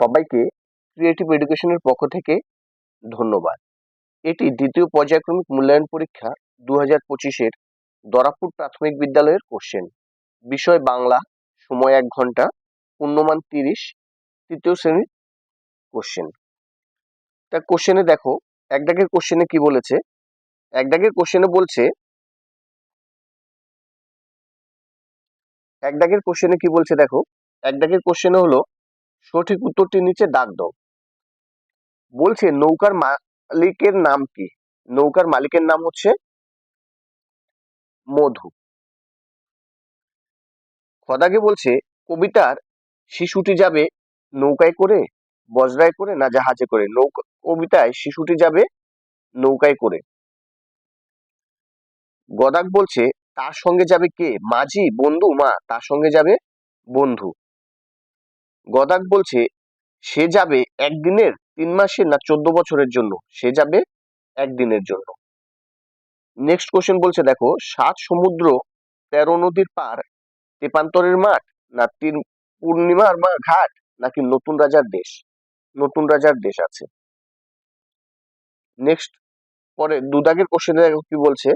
সবাইকে ক্রিয়েটিভ এডুকেশনের পক্ষ থেকে ধন্যবাদ। এটি দ্বিতীয় পর্যায়ক্রমিক মূল্যায়ন পরীক্ষা দু হাজার পঁচিশের দরাপুর প্রাথমিক বিদ্যালয়ের কোশ্চেন বিষয় বাংলা, সময় এক ঘণ্টা, পূর্ণমান তিরিশ, তৃতীয় শ্রেণির কোশ্চেন তা কোশ্চেনে দেখো এক দাগের কোশ্চেনে কি বলেছে? এক দাগের কোশ্চেনে বলছে এক দাগের কোশ্চেনে কি বলছে দেখো? এক দাগের কোশ্চেনে হলো সঠিক উত্তরটি নিচে দাগ দাও। বলছে, নৌকার মালিকের নাম কি? নৌকার মালিকের নাম হচ্ছে মধু। খদাকে বলছে, কবিতার শিশুটি যাবে নৌকায় করে, বজরায় করে না জাহাজে করে? নৌকা, কবিতায় শিশুটি যাবে নৌকায় করে। গদাক বলছে, তার সঙ্গে যাবে কে? মাঝি, বন্ধু, মা, তার সঙ্গে যাবে বন্ধু। গদাক বলছে, সে যাবে একদিনের তিন মাসের না চোদ্দ বছরের জন্য। সে যাবে একদিনের জন্য। নেক্সট কোশ্চেন বলছে, দেখো, সাত সমুদ্র, তেরো নদীর পার, তেপান্তরের মাঠ, না তিন পূর্ণিমার মা ঘাট, নাকি নতুন রাজার দেশ? নতুন রাজার দেশ আছে। নেক্সট পরে দুদাগের কোশ্চেনে দেখো কি বলছে?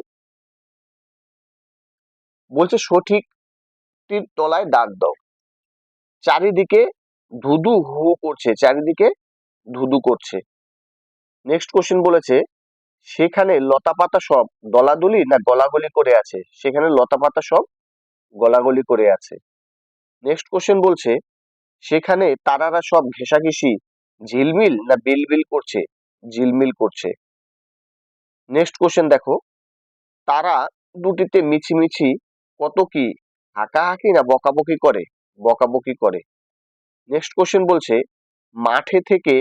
বলছে সঠিকটির তলায় দাগ দাও। চারিদিকে ধুধু হু করছে, চারিদিকে ধুধু করছে। নেক্সট কোশ্চেন বলেছে, সেখানে লতা পাতা সব দলাদলি না গলাগলি করে আছে? সেখানে লতা পাতা সব গলাগলি করে আছে। নেক্সট কোশ্চেন বলছে, সেখানে তারারা সব ঘেঁষাঘেঁষি, ঝিলমিল না বিলবিল করছে? ঝিলমিল করছে। নেক্সট কোশ্চেন দেখো, তারা দুটিতে মিছিমিছি কত কি হাঁকাহাঁকি না বকাবকি করে? বকাবকি করে। নেক্সট কোশ্চেন বলছে, মাঠে থেকে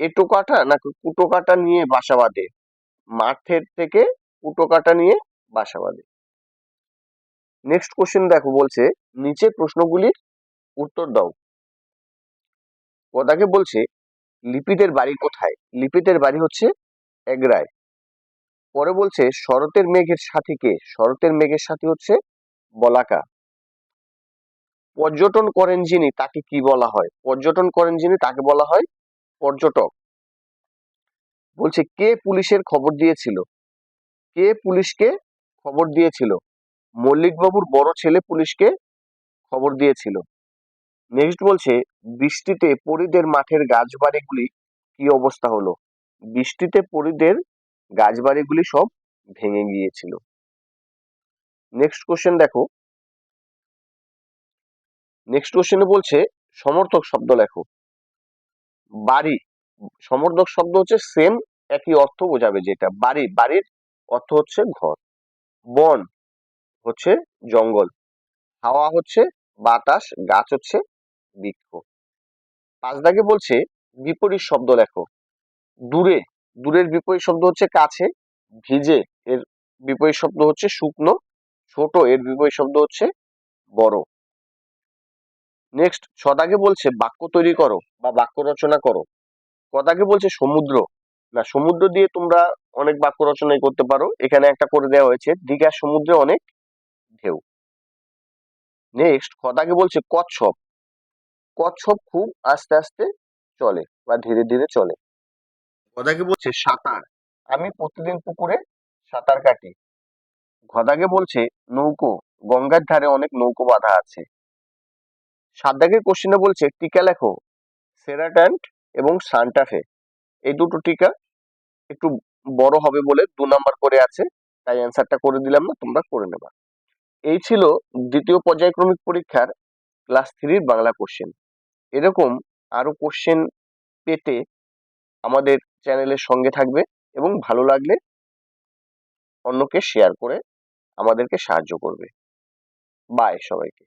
এটো কাটা না কুটো কাটা নিয়ে বাসা বাঁধে? মাঠের থেকে কুটো কাটা নিয়ে বাসা বাঁধে। নেক্সট কোশ্চেন দেখো বলছে, নিচে প্রশ্নগুলির উত্তর দাও। পদাকে বলছে, লিপিদের বাড়ি কোথায়? লিপিদের বাড়ি হচ্ছে এগরায়। পরে বলছে, শরতের মেঘের সাথী কে? শরতের মেঘের সাথী হচ্ছে বলাকা। পর্যটন করেন যিনি, তাকে কি বলা হয়? পর্যটন করেন যিনি, তাকে বলা হয় পর্যটক। বলছে, কে পুলিশের খবর দিয়েছিল? কে পুলিশকে খবর দিয়েছিল? মল্লিকবাবুর বড় ছেলে পুলিশকে খবর দিয়েছিল। নেক্সট বলছে, বৃষ্টিতে পরিদের মাঠের গাছবাড়িগুলি কি অবস্থা হলো? বৃষ্টিতে পরিদের গাছবাড়িগুলি সব ভেঙে গিয়েছিল। নেক্সট কোশ্চেন দেখো। নেক্সট কোশ্চেনে বলছে, সমর্থক শব্দ লেখো। বাড়ি, সমর্থক শব্দ হচ্ছে সেম একই অর্থ বোঝাবে যেটা। বাড়ি, বাড়ির অর্থ হচ্ছে ঘর। বন হচ্ছে জঙ্গল। হাওয়া হচ্ছে বাতাস, গাছ হচ্ছে বৃক্ষ। পাঁচ দাগে বলছে, বিপরীত শব্দ লেখো। দূরে, দূরের বিপরীত শব্দ হচ্ছে কাছে। ভিজে, এর বিপরীত শব্দ হচ্ছে শুকনো। ছোট, এর বিপরীত শব্দ হচ্ছে বড়। নেক্সট ছদাকে বলছে, বাক্য তৈরি করো বা বাক্য রচনা করো। কদাকে বলছে, সমুদ্র। না, সমুদ্র দিয়ে তোমরা অনেক বাক্য রচনাই করতে পারো। এখানে একটা করে দেওয়া হয়েছে, দীঘার সমুদ্রে অনেক ঢেউ। নেক্সট খদাকে বলছে, কচ্ছপ। কচ্ছপ খুব আস্তে আস্তে চলে বা ধীরে ধীরে চলে। খদাকে বলছে, সাঁতার। আমি প্রতিদিন পুকুরে সাঁতার কাটি। খদাকে বলছে, নৌকো। গঙ্গার ধারে অনেক নৌকো বাঁধা আছে। সাদ্দাকের কোশ্চেনে বলছে, টিকা লেখো সেরাট্যান্ট এবং সান্টাফে এই দুটো টিকা একটু বড় হবে বলে দু নাম্বার করে আছে, তাই অ্যান্সারটা করে দিলাম না, তোমরা করে নেবা। এই ছিল দ্বিতীয় পর্যায়ক্রমিক পরীক্ষার ক্লাস থ্রির বাংলা কোশ্চেন এরকম আরও কোশ্চেন পেতে আমাদের চ্যানেলের সঙ্গে থাকবে এবং ভালো লাগলে অন্যকে শেয়ার করে আমাদেরকে সাহায্য করবে। বাই সবাইকে।